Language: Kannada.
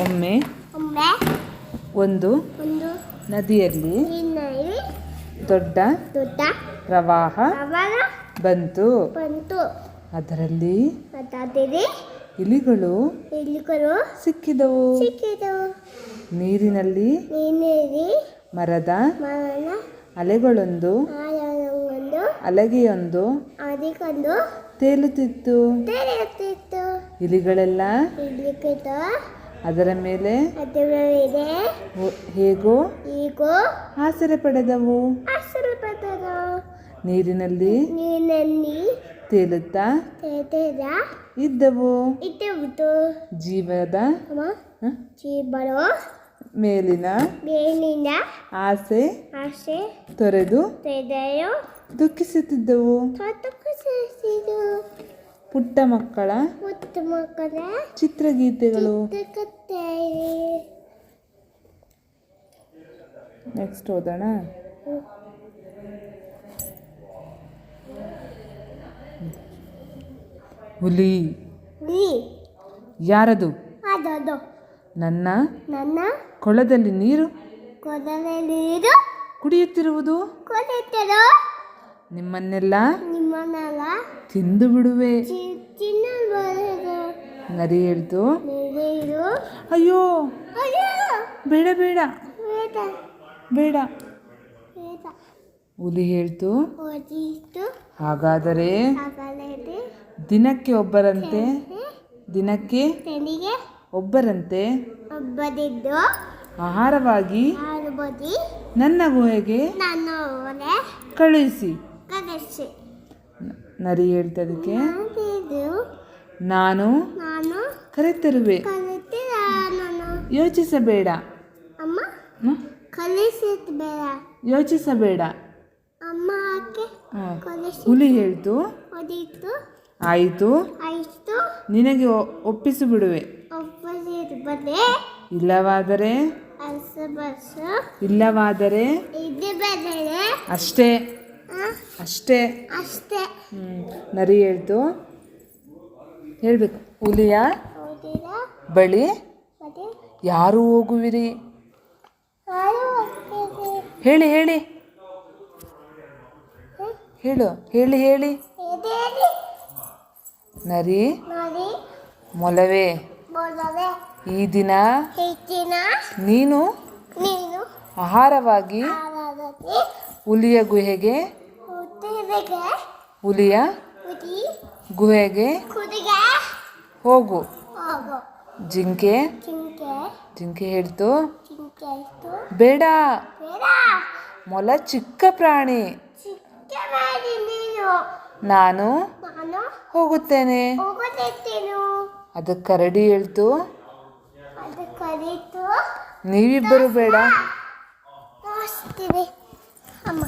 ಒಮ್ಮೆ ಒಂದು ನದಿಯಲ್ಲಿ ದೊಡ್ಡ ದೊಡ್ಡ ಪ್ರವಾಹ ಬಂತು. ಬಂತು. ಅದರಲ್ಲಿ ಇಲಿಗಳು ಸಿಕ್ಕಿದವು. ನೀರಿನಲ್ಲಿ ಮರದ ಅಲೆಗಳೊಂದು ಅಲಗೆಯೊಂದು ತೇಲುತ್ತಿತ್ತು. ಇಲಿಗಳೆಲ್ಲ ಅದರ ಮೇಲೆ ಹೇಗೋ ಆಸರೆ ಪಡೆದವು. ನೀರಿನಲ್ಲಿ ನೀರಿನಲ್ಲಿ ತೇಲುತ್ತಾ ಇದ್ದವು. ಜೀವದ? ಜೀಬರು ಮೇಲಿನ ಮೇಲಿನ ಆಸೆ ಆಸೆ ತೊರೆದು ತೆರೆಯು ದುಃಖಿಸುತ್ತಿದ್ದವು. ಕಥಕಸಿದು ಪುಟ್ಟ ಮಕ್ಕಳ ಮಕ್ಕಳ? ಚಿತ್ರಗೀತೆಗಳು. ಚಿತ್ರಕಥೆ ನೆಕ್ಸ್ಟ್ ಓದೋಣ. ಹುಲಿ. ಯಾರದು? ಅದದು. ನನ್ನ. ನನ್ನ. ಕೊಳದಲ್ಲಿ ನೀರು. ಕೊಳದಲ್ಲಿ ನೀರು. ಕುಡಿಯುತ್ತಿರುವುದು. ನಿಮ್ಮನ್ನೆಲ್ಲ ನಿಮ್ಮನ್ನೆಲ್ಲ ತಿಂದು ಬಿಡುವೆ. ಚಿನ್ನ ಬರೋದು ನರಿ ಹೇಳ್ತು ಅಯ್ಯೋ. ಅಯ್ಯೋ. ಬೇಡ ಬೇಡ. ಬೇಡ. ಹುಲಿ ಹೇಳ್ತು ಹಾಗಾದರೆ ದಿನಕ್ಕೆ ಒಬ್ಬರಂತೆ. ದಿನಕ್ಕೆ ಒಬ್ಬರಂತೆ. ಆಹಾರವಾಗಿ ನನ್ನ ಗುಹೆಗೆ ಕಳುಹಿಸಿ. ನರಿ ಹೇಳ್ತದಕ್ಕೆ. ನಾನು ನಾನು ಕರೆತರುವೆ ಯೋಚಿಸಬೇಡ. ಯೋಚಿಸಬೇಡ. ಹುಲಿ ಹೇಳ್ತು. ಆಯಿತು. ನಿನಗೆ ಒಪ್ಪಿಸಿ ಬಿಡುವೆ. ಇಲ್ಲವಾದರೆ? ಇಲ್ಲವಾದರೆ? ಅಷ್ಟೇ. ಅಷ್ಟೇ. ಅಷ್ಟೇ. ನರಿ ಹೇಳ್ತು. ಹೇಳ್ಬೇಕು. ಹುಲಿಯ ಬಳಿ ಯಾರು ಹೋಗುವಿರಿ? ಹೇಳಿ ಹೇಳಿ. ಹೇಳು ಹೇಳಿ ಹೇಳಿ. ನರಿ ಮೊಲವೇ. ಈ ದಿನ ನೀನು ಆಹಾರವಾಗಿ ಹುಲಿಯ ಗುಹೆಗೆ ಹುಲಿಯ ಗುಹೆಗೆ ಹೋಗು. ಹೋಗು. ಜಿಂಕೆ. ಚಿಂಕೆ ಜಿಂಕೆ ಹಿಡ್ತು ಬೇಡ. ಬೇಡ. ಮೊಲ ಚಿಕ್ಕ ಪ್ರಾಣಿ. ಚಿಕ್ಕ ನೀನು. ನಾನು ನಾನು ಹೋಗುತ್ತೇನೆ. ಅದು ಅದಕ್ಕೆ ಕರಡಿ ಹೇಳ್ತು. ಕರೀತು. ನೀವಿಬ್ಬರು ಬೇಡ. ಅಮ್ಮ.